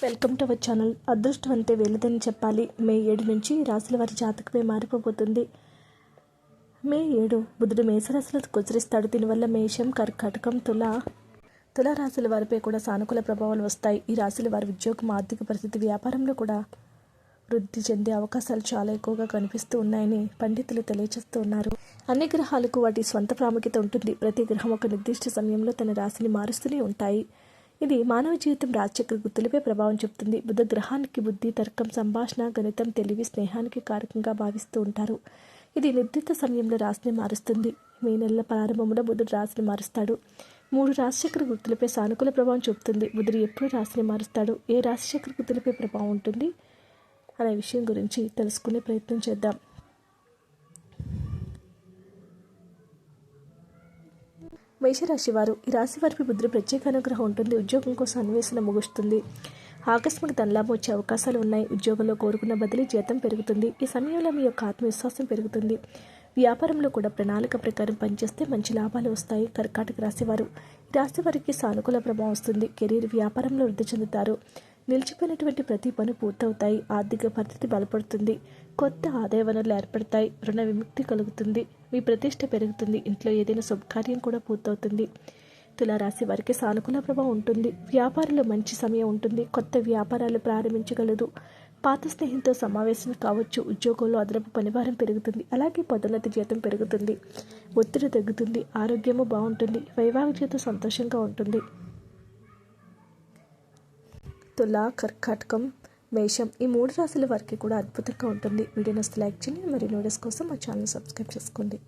Welcome to our channel. అదృష్టం అంటే వెళ్ళదని చెప్పాలి. మే ఏడు నుంచి రాసుల వారి జాతకమే మారిపోబోతుంది. మే ఏడు బుధుడు మేషరాశులకు గోచరిస్తాడు. దీనివల్ల మేషం కర్కాటకం తుల తుల రాశుల వారిపై కూడా సానుకూల ప్రభావాలు వస్తాయి. ఈ రాశుల వారి ఉద్యోగం ఆర్థిక పరిస్థితి వ్యాపారంలో కూడా వృద్ధి చెందే అవకాశాలు చాలా ఎక్కువగా కనిపిస్తూ ఉన్నాయని పండితులు తెలియజేస్తూ ఉన్నారు. అన్ని గ్రహాలకు వాటి స్వంత ప్రాముఖ్యత ఉంటుంది. ప్రతి గ్రహం ఒక నిర్దిష్ట సమయంలో తన రాశిని మారుస్తూనే ఉంటాయి. ఇది మానవ జీవితం రాజచక్ర గుర్తులపై ప్రభావం చూపుతుంది. బుద్ధ గ్రహానికి బుద్ధి తర్కం సంభాషణ గణితం తెలివి స్నేహానికి కారకంగా భావిస్తూ ఉంటారు. ఇది నిర్దిష్ట సమయంలో రాశిని మారుస్తుంది. మే నెలల ప్రారంభంలో బుధుడు రాశిని మారుస్తాడు. మూడు రాశిచక్ర గుర్తులపై సానుకూల ప్రభావం చూపుతుంది. బుధుడు ఎప్పుడు రాశిని మారుస్తాడు? ఏ రాశిచక్ర గుర్తులపై ప్రభావం ఉంటుంది? అనే విషయం గురించి తెలుసుకునే ప్రయత్నం చేద్దాం. మేషరాశి వారు ఈ రాశి వారికి బుద్ధి ప్రత్యేక అనుగ్రహం ఉంటుంది. ఉద్యోగం కోసం అన్వేషణ ముగుస్తుంది. ఆకస్మిక ధనలాభం వచ్చే అవకాశాలు ఉన్నాయి. ఉద్యోగంలో కోరుకున్న బదిలీ జీతం పెరుగుతుంది. ఈ సమయంలో మీ యొక్క ఆత్మవిశ్వాసం పెరుగుతుంది. వ్యాపారంలో కూడా ప్రణాళిక ప్రకారం పనిచేస్తే మంచి లాభాలు వస్తాయి. కర్కాటక రాశివారు. ఈ రాశి వారికి సానుకూల ప్రభావం వస్తుంది. కెరీర్ వ్యాపారంలో వృద్ధి చెందుతారు. నిలిచిపోయినటువంటి ప్రతి పని పూర్తవుతాయి. ఆర్థిక పరిస్థితి బలపడుతుంది. కొత్త ఆదాయ వనరులు ఏర్పడతాయి. రుణ విముక్తి కలుగుతుంది. మీ ప్రతిష్ట పెరుగుతుంది. ఇంట్లో ఏదైనా శుభకార్యం కూడా పూర్తవుతుంది. తులారాశి వారికి సానుకూల ప్రభావం ఉంటుంది. వ్యాపారంలో మంచి సమయం ఉంటుంది. కొత్త వ్యాపారాలు ప్రారంభించగలదు. పాత స్నేహితులతో సమావేశం కావచ్చు. ఉద్యోగంలో అదనపు పనిభారం పెరుగుతుంది. అలాగే పదోన్నతి జీతం పెరుగుతుంది. ఒత్తిడి తగ్గుతుంది. ఆరోగ్యము బాగుంటుంది. వైవాహిక జీవితం సంతోషంగా ఉంటుంది. తులా కర్కాటకం మేషం ఈ మూడు రాశుల వారికి కూడా అద్భుతంగా ఉంటుంది. వీడియో నస్తే లైక్ చేయండి. మరియు నోటీస్ కోసం మా ఛానల్ సబ్స్క్రైబ్ చేసుకోండి.